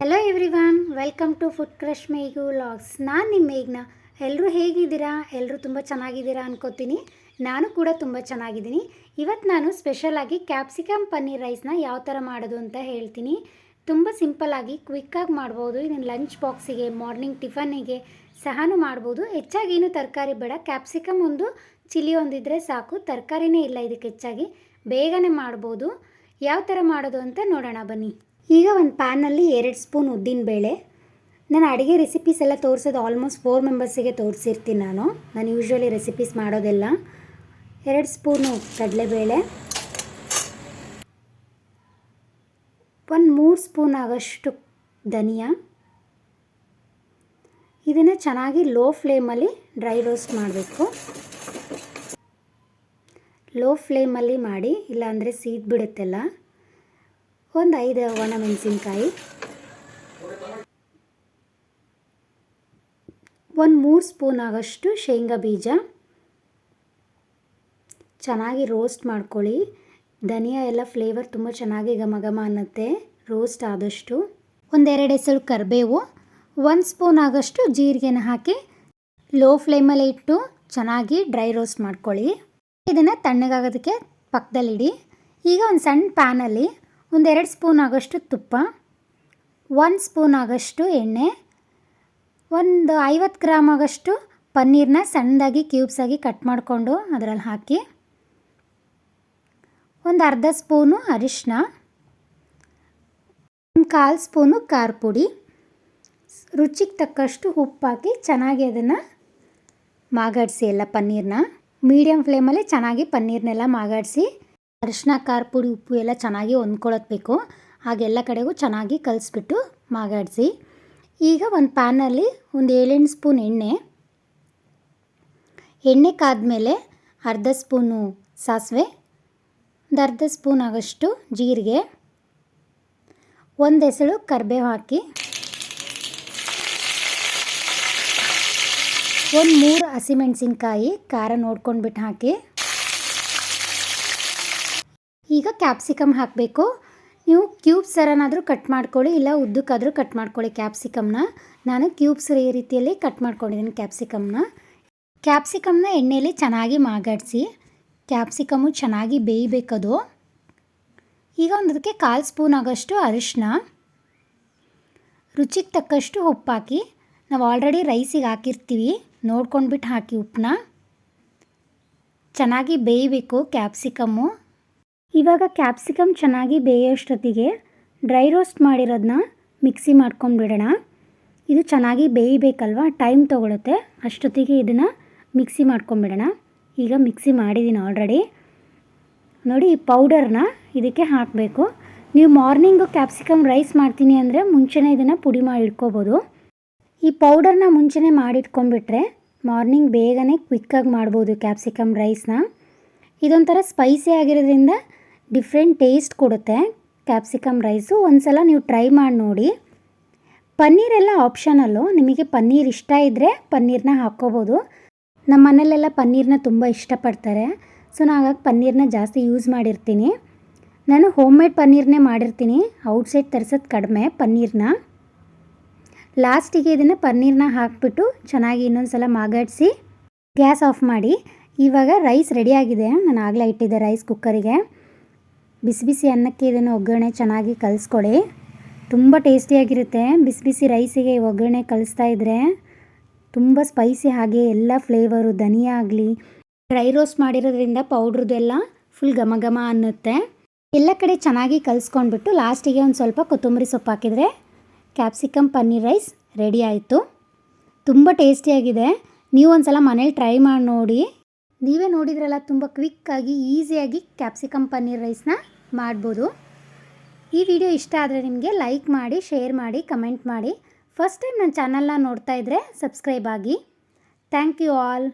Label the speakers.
Speaker 1: Hello everyone welcome to food crush ಮೇಘು vlogs ನಾನು ನಿಮ್ಮ ಮೇಘ್ನ. ಎಲ್ಲರೂ ಹೇಗಿದ್ದೀರಾ? ಎಲ್ಲರೂ ತುಂಬ ಚೆನ್ನಾಗಿದ್ದೀರಾ ಅನ್ಕೋತೀನಿ. ನಾನು ಕೂಡ ತುಂಬ ಚೆನ್ನಾಗಿದ್ದೀನಿ. ಇವತ್ತು ನಾನು ಸ್ಪೆಷಲಾಗಿ ಕ್ಯಾಪ್ಸಿಕಮ್ ಪನ್ನೀರ್ ರೈಸ್ನ ಯಾವ ಥರ ಮಾಡೋದು ಅಂತ ಹೇಳ್ತೀನಿ. ತುಂಬ ಸಿಂಪಲ್ಲಾಗಿ ಕ್ವಿಕ್ಕಾಗಿ ಮಾಡ್ಬೋದು. ಇದನ್ನು ಲಂಚ್ ಬಾಕ್ಸಿಗೆ ಮಾರ್ನಿಂಗ್ ಟಿಫನ್ನಿಗೆ ಸಹನೂ ಮಾಡ್ಬೋದು. ಹೆಚ್ಚಾಗಿ ಏನು ತರಕಾರಿ ಬೇಡ. ಕ್ಯಾಪ್ಸಿಕಮ್ ಒಂದು ಚಿಲ್ಲಿ ಒಂದಿದ್ರೆ ಸಾಕು. ತರಕಾರಿನೇ ಇಲ್ಲ ಇದಕ್ಕೆ ಹೆಚ್ಚಾಗಿ. ಬೇಗನೆ ಮಾಡ್ಬೋದು. ಯಾವ ಥರ ಮಾಡೋದು ಅಂತ ನೋಡೋಣ ಬನ್ನಿ. ಈಗ ಒಂದು ಪ್ಯಾನಲ್ಲಿ ಎರಡು ಸ್ಪೂನ್ ಉದ್ದಿನಬೇಳೆ ನಾನು ಅಡುಗೆ ರೆಸಿಪೀಸ್ ಎಲ್ಲ ತೋರಿಸೋದು ಆಲ್ಮೋಸ್ಟ್ ಫೋರ್ ಮೆಂಬರ್ಸಿಗೆ ತೋರಿಸಿರ್ತೀನಿ ನಾನು. ನಾನು ಯೂಶ್ವಲಿ ರೆಸಿಪೀಸ್ ಮಾಡೋದೆಲ್ಲ. ಎರಡು ಸ್ಪೂನು ಕಡಲೆಬೇಳೆ. ಒಂದು ಮೂರು ಸ್ಪೂನ್ ಆಗೋಷ್ಟು ಧನಿಯಾ. ಇದನ್ನು ಚೆನ್ನಾಗಿ ಲೋ ಫ್ಲೇಮಲ್ಲಿ ಡ್ರೈ ರೋಸ್ಟ್ ಮಾಡಬೇಕು. ಲೋ ಫ್ಲೇಮಲ್ಲಿ ಮಾಡಿ, ಇಲ್ಲಾಂದರೆ ಸೀದ್ ಬಿಡುತ್ತೆಲ್ಲ. ಒಂದು ಐದು ಒಣಮೆಣಸಿನ್ಕಾಯಿ ಒಂದು ಮೂರು ಸ್ಪೂನ್ ಆಗೋಷ್ಟು ಶೇಂಗಾ ಬೀಜ. ಚೆನ್ನಾಗಿ ರೋಸ್ಟ್ ಮಾಡ್ಕೊಳ್ಳಿ. ಧನಿಯಾ ಎಲ್ಲ ಫ್ಲೇವರ್ ತುಂಬ ಚೆನ್ನಾಗಿ ಘಮ ಘಮ ಅನ್ನತ್ತೆ, ರೋಸ್ಟ್ ಆದಷ್ಟು. ಒಂದೆರಡು ಹೆಸರು ಕರಿಬೇವು. ಒಂದು ಸ್ಪೂನ್ ಆಗೋಷ್ಟು ಜೀರಿಗೆನ ಹಾಕಿ, ಲೋ ಫ್ಲೇಮಲ್ಲಿ ಇಟ್ಟು ಚೆನ್ನಾಗಿ ಡ್ರೈ ರೋಸ್ಟ್ ಮಾಡ್ಕೊಳ್ಳಿ. ಇದನ್ನು ತಣ್ಣಗಾಗೋದಕ್ಕೆ ಪಕ್ಕದಲ್ಲಿಡಿ ಈಗ ಒಂದು ಸಣ್ಣ ಪ್ಯಾನಲ್ಲಿ ಒಂದೆರಡು ಸ್ಪೂನ್ ಆಗೋಷ್ಟು ತುಪ್ಪ, ಒಂದು ಸ್ಪೂನ್ ಆಗೋಷ್ಟು ಎಣ್ಣೆ, ಒಂದು ಐವತ್ತು ಗ್ರಾಮ್ ಆಗೋಷ್ಟು ಪನ್ನೀರನ್ನ ಸಣ್ಣದಾಗಿ ಕ್ಯೂಬ್ಸಾಗಿ ಕಟ್ ಮಾಡಿಕೊಂಡು ಅದರಲ್ಲಿ ಹಾಕಿ, ಒಂದು ಅರ್ಧ ಸ್ಪೂನು ಅರಿಶಿನ ಒಂದು ಕಾಲು ಸ್ಪೂನು ಖಾರ ಪುಡಿ ರುಚಿಗೆ ತಕ್ಕಷ್ಟು ಉಪ್ಪು ಹಾಕಿ ಚೆನ್ನಾಗಿ ಅದನ್ನು ಮಾಗಾಡಿಸಿ ಎಲ್ಲ ಪನ್ನೀರನ್ನ ಮೀಡಿಯಮ್ ಫ್ಲೇಮಲ್ಲಿ ಚೆನ್ನಾಗಿ ಪನ್ನೀರ್ನೆಲ್ಲ ಮಾಗಾಡಿಸಿ ಅರಿಶಿನ ಖಾರ ಪುಡಿ ಉಪ್ಪು ಎಲ್ಲ ಚೆನ್ನಾಗಿ ಹೊಂದ್ಕೊಳತ್ಬೇಕು ಹಾಗೆಲ್ಲ ಕಡೆಗೂ ಚೆನ್ನಾಗಿ ಕಲಿಸ್ಬಿಟ್ಟು ಮಾಗಾಡಿಸಿ. ಈಗ ಒಂದು ಪ್ಯಾನಲ್ಲಿ ಒಂದು ಏಳೆಂಟು ಸ್ಪೂನ್ ಎಣ್ಣೆ. ಎಣ್ಣೆ ಕಾದ್ಮೇಲೆ ಅರ್ಧ ಸ್ಪೂನು ಸಾಸಿವೆ, ಒಂದು ಅರ್ಧ ಸ್ಪೂನ್ ಆಗೋಷ್ಟು ಜೀರಿಗೆ, ಒಂದು ಎಸಳು ಕರಿಬೇವು ಹಾಕಿ. ಒಂದು ಮೂರು ಹಸಿಮೆಣಸಿನ್ಕಾಯಿ ಖಾರ ನೋಡ್ಕೊಂಡ್ಬಿಟ್ಟು ಹಾಕಿ. ಈಗ ಕ್ಯಾಪ್ಸಿಕಮ್ ಹಾಕಬೇಕು. ನೀವು ಕ್ಯೂಬ್ಸ್ ಥರನಾದರೂ ಕಟ್ ಮಾಡ್ಕೊಳ್ಳಿ, ಇಲ್ಲ ಉದ್ದಕ್ಕಾದರೂ ಕಟ್ ಮಾಡ್ಕೊಳ್ಳಿ ಕ್ಯಾಪ್ಸಿಕಮ್ನ ನಾನು ಕ್ಯೂಬ್ಸ್ ಈ ರೀತಿಯಲ್ಲಿ ಕಟ್ ಮಾಡ್ಕೊಂಡಿದ್ದೀನಿ ಕ್ಯಾಪ್ಸಿಕಮ್ನ ಕ್ಯಾಪ್ಸಿಕಮ್ನ ಎಣ್ಣೆಯಲ್ಲಿ ಚೆನ್ನಾಗಿ ಮಾಗಾಡಿಸಿ ಕ್ಯಾಪ್ಸಿಕಮ್ಮು ಚೆನ್ನಾಗಿ ಬೇಯಬೇಕದು. ಈಗ ಒಂದಕ್ಕೆ ಕಾಲು ಸ್ಪೂನ್ ಆಗೋಷ್ಟು ಅರಿಶಿನ ರುಚಿಗೆ ತಕ್ಕಷ್ಟು ಉಪ್ಪಾಕಿ, ನಾವು ಆಲ್ರೆಡಿ ರೈಸಿಗೆ ಹಾಕಿರ್ತೀವಿ. ನೋಡ್ಕೊಂಡ್ಬಿಟ್ಟು ಹಾಕಿ ಉಪ್ಪನ್ನ ಚೆನ್ನಾಗಿ ಬೇಯಬೇಕು ಕ್ಯಾಪ್ಸಿಕಮ್ಮು. ಇವಾಗ ಕ್ಯಾಪ್ಸಿಕಮ್ ಚೆನ್ನಾಗಿ ಬೇಯೋಷ್ಟೊತ್ತಿಗೆ ಡ್ರೈ ರೋಸ್ಟ್ ಮಾಡಿರೋದನ್ನ ಮಿಕ್ಸಿ ಮಾಡ್ಕೊಂಡ್ಬಿಡೋಣ ಇದು ಚೆನ್ನಾಗಿ ಬೇಯಬೇಕಲ್ವ? ಟೈಮ್ ತೊಗೊಳುತ್ತೆ. ಅಷ್ಟೊತ್ತಿಗೆ ಇದನ್ನು ಮಿಕ್ಸಿ ಮಾಡ್ಕೊಂಬಿಡೋಣ ಈಗ ಮಿಕ್ಸಿ ಮಾಡಿದ್ದೀನಿ ಆಲ್ರೆಡಿ. ನೋಡಿ ಈ ಪೌಡರ್ನ ಇದಕ್ಕೆ ಹಾಕಬೇಕು. ನೀವು ಮಾರ್ನಿಂಗು ಕ್ಯಾಪ್ಸಿಕಮ್ ರೈಸ್ ಮಾಡ್ತೀನಿ ಅಂದರೆ ಮುಂಚೆನೇ ಇದನ್ನು ಪುಡಿ ಮಾಡಿ ಇಟ್ಕೋಬೋದು. ಈ ಪೌಡರ್ನ ಮುಂಚೆನೇ ಮಾಡಿಟ್ಕೊಂಡ್ಬಿಟ್ರೆ ಮಾರ್ನಿಂಗ್ ಬೇಗನೆ ಕ್ವಿಕ್ಕಾಗಿ ಮಾಡ್ಬೋದು ಕ್ಯಾಪ್ಸಿಕಮ್ ರೈಸ್ನ. ಇದೊಂಥರ ಸ್ಪೈಸಿ ಆಗಿರೋದ್ರಿಂದ ಡಿಫ್ರೆಂಟ್ ಟೇಸ್ಟ್ ಕೊಡುತ್ತೆ ಕ್ಯಾಪ್ಸಿಕಮ್ ರೈಸು. ಒಂದು ಸಲ ನೀವು ಟ್ರೈ ಮಾಡಿ ನೋಡಿ. ಪನ್ನೀರೆಲ್ಲ ಆಪ್ಷನಲ್ಲು, ನಿಮಗೆ ಪನ್ನೀರ್ ಇಷ್ಟ ಇದ್ದರೆ ಪನ್ನೀರನ್ನ ಹಾಕ್ಕೋಬೋದು. ನಮ್ಮ ಮನೇಲೆಲ್ಲ ಪನ್ನೀರನ್ನ ತುಂಬ ಇಷ್ಟಪಡ್ತಾರೆ. ಸೊ ನಾನು ಹಾಗಾಗಿ ಪನ್ನೀರನ್ನ ಜಾಸ್ತಿ ಯೂಸ್ ಮಾಡಿರ್ತೀನಿ. ನಾನು ಹೋಮ್ ಮೇಡ್ ಪನ್ನೀರ್ನೇ ಮಾಡಿರ್ತೀನಿ. ಔಟ್ಸೈಡ್ ತರಿಸೋದು ಕಡಿಮೆ ಪನ್ನೀರನ್ನ ಲಾಸ್ಟಿಗೆ ಇದನ್ನು ಪನ್ನೀರನ್ನ ಹಾಕಿಬಿಟ್ಟು ಚೆನ್ನಾಗಿ ಇನ್ನೊಂದು ಸಲ ಮಾಗಾಡಿಸಿ ಗ್ಯಾಸ್ ಆಫ್ ಮಾಡಿ. ಇವಾಗ ರೈಸ್ ರೆಡಿಯಾಗಿದೆ ನಾನು ಆಗಲೇ ಇಟ್ಟಿದ್ದೆ ರೈಸ್ ಕುಕ್ಕರಿಗೆ. ಬಿಸಿ ಬಿಸಿ ಅನ್ನಕ್ಕೆ ಇದನ್ನು ಒಗ್ಗರಣೆ ಚೆನ್ನಾಗಿ ಕಲಿಸ್ಕೊಡಿ ತುಂಬ ಟೇಸ್ಟಿಯಾಗಿರುತ್ತೆ ಬಿಸಿ ಬಿಸಿ ರೈಸಿಗೆ ಒಗ್ಗರಣೆ ಕಲಿಸ್ತಾ ಇದ್ದರೆ ತುಂಬ ಸ್ಪೈಸಿ ಹಾಗೆ ಎಲ್ಲ ಫ್ಲೇವರು, ಧನಿಯಾ ಆಗಲಿ, ಡ್ರೈ ರೋಸ್ಟ್ ಮಾಡಿರೋದ್ರಿಂದ ಪೌಡ್ರದ್ದೆಲ್ಲ ಫುಲ್ ಘಮ ಘಮ ಅನ್ನುತ್ತೆ. ಎಲ್ಲ ಕಡೆ ಚೆನ್ನಾಗಿ ಕಲಿಸ್ಕೊಂಡ್ಬಿಟ್ಟು ಲಾಸ್ಟಿಗೆ ಒಂದು ಸ್ವಲ್ಪ ಕೊತ್ತಂಬರಿ ಸೊಪ್ಪು ಹಾಕಿದರೆ ಕ್ಯಾಪ್ಸಿಕಮ್, ಪನ್ನೀರ್ ರೈಸ್ ರೆಡಿ ಆಯಿತು. ತುಂಬ ಟೇಸ್ಟಿಯಾಗಿದೆ. ನೀವು ಒಂದು ಸಲ ಮನೇಲಿ ಟ್ರೈ ಮಾಡಿ ನೋಡಿ. ನೀವೇ ನೋಡಿದ್ರಲ್ಲ, ತುಂಬ ಕ್ವಿಕ್ಕಾಗಿ ಈಸಿಯಾಗಿ ಕ್ಯಾಪ್ಸಿಕಮ್, ಪನ್ನೀರ್ ರೈಸ್ನ ಮಾಡ್ಬೋದು. ಈ ವಿಡಿಯೋ ಇಷ್ಟ ಆದರೆ ನಿಮಗೆ ಲೈಕ್ ಮಾಡಿ, ಶೇರ್ ಮಾಡಿ, ಕಮೆಂಟ್ ಮಾಡಿ. ಫಸ್ಟ್ ಟೈಮ್ ನನ್ನ ಚಾನಲ್ನ ನೋಡ್ತಾ ಇದ್ದರೆ ಸಬ್ಸ್ಕ್ರೈಬ್ ಆಗಿ. Thank you all.